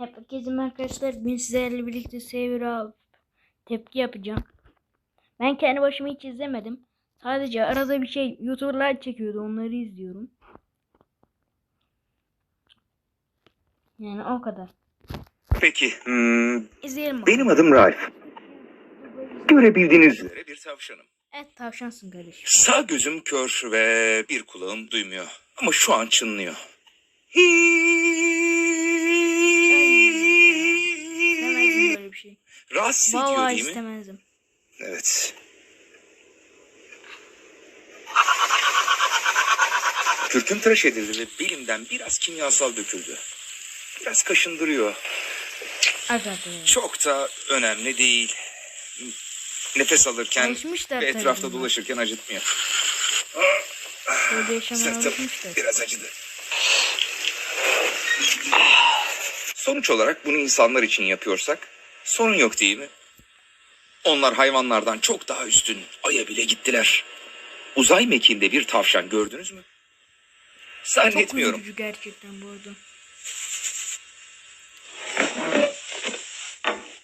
Herkese merhaba arkadaşlar. Bugün sizlerle birlikte Saver abi tepki yapacağım. Ben kendi başıma hiç izlemedim. Sadece arada bir şey YouTuber'lar çekiyordu. Onları izliyorum. Yani o kadar. Peki, hmm, İzleyelim bakalım. benim adım Ralph. Görebildiğiniz üzere bir tavşanım. Evet tavşansın kardeşim. Sağ gözüm kör ve bir kulağım duymuyor. Ama şu an çınlıyor. İstemezdim Rahatsız ediyor değil mi? istemezdim. Evet. Kürküm tıraş edildi ve belimden biraz kimyasal döküldü. Biraz kaşındırıyor. Be. Çok da önemli değil. Nefes alırken ve etrafta dolaşırken acıtmıyor. Sırtım biraz acıdı. Sonuç olarak bunu insanlar için yapıyorsak sorun yok değil mi? Onlar hayvanlardan çok daha üstün. Ay'a bile gittiler. Uzay mekiğinde bir tavşan gördünüz mü? Çok Zannetmiyorum. üzücü gerçekten bu arada.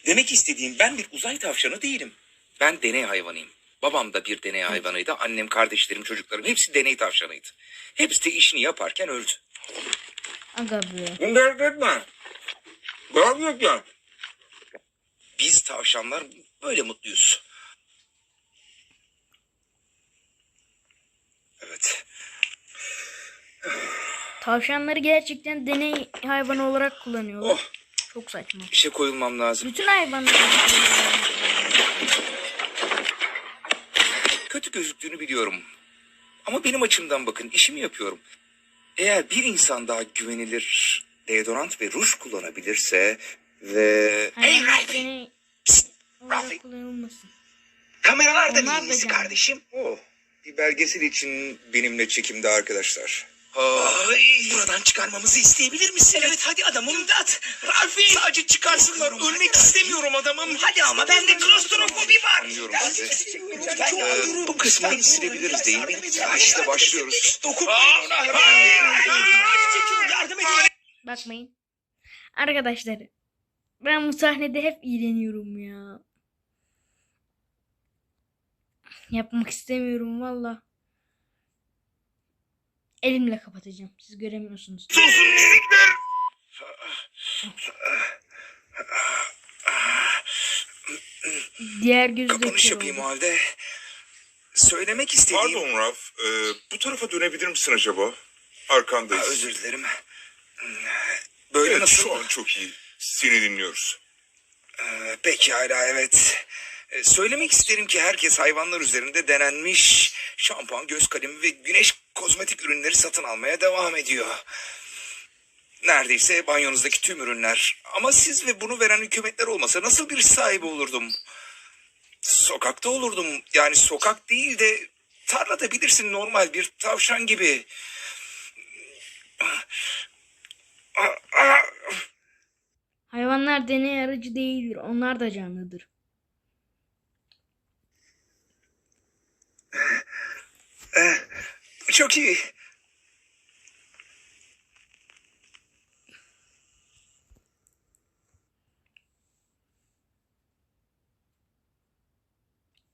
Demek istediğim ben bir uzay tavşanı değilim. Ben deney hayvanıyım. Babam da bir deney hayvanıydı. Annem, kardeşlerim, çocuklarım hepsi deney tavşanıydı. Hepsi de işini yaparken öldü. Aga be. Bunu dert etme. Gerçekten. Biz tavşanlar böyle mutluyuz. Evet. Tavşanları gerçekten deney hayvanı olarak kullanıyorlar. Oh, Çok saçma. işe koyulmam lazım. Bütün hayvanları Kötü gözüktüğünü biliyorum. Ama benim açımdan bakın işimi yapıyorum. Eğer bir insan daha güvenilir deodorant ve ruj kullanabilirse ve... hayvanlar Rafi. kullanılmasın. Kameralardan Onlar da iyisi kardeşim. Oh, bir belgesel için benimle çekimde arkadaşlar. buradan çıkarmamızı isteyebilir misin? Evet hadi adamım. İmdat. Rafi. Sadece çıkarsınlar. Ölmek istemiyorum adamım. Hadi ama bende klostrofobi var. Anlıyorum sizi. Ee, bu kısmını silebiliriz değil mi? Ya işte başlıyoruz. Dokunmayın ona. Yardım edin. Bakmayın. Arkadaşlar ben bu sahnede hep iğreniyorum ya. Yapmak istemiyorum valla. Elimle kapatacağım. Siz göremiyorsunuz. Susun minikler. Diğer gözü de Kapanış kör yapayım o oldu. halde. Söylemek istediğim... Pardon Raf, e, bu tarafa dönebilir misin acaba? Ha, Arkandayız. özür dilerim. Böyle evet, nasıl? şu an çok iyi. Seni dinliyoruz. Ee, Pekala evet. Ee, Söylemek isterim ki herkes hayvanlar üzerinde denenmiş şampuan, göz kalemi ve güneş kozmetik ürünleri satın almaya devam ediyor. Neredeyse banyonuzdaki tüm ürünler. Ama siz ve bunu veren hükümetler olmasa nasıl bir iş sahibi olurdum? Sokakta olurdum. Yani sokak değil de tarlada bilirsin normal bir tavşan gibi. Hayvanlar deney aracı değildir. Onlar da canlıdır. Çok iyi.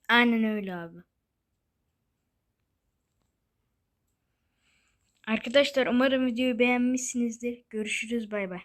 Aynen öyle abi. Arkadaşlar umarım videoyu beğenmişsinizdir. Görüşürüz bay bay.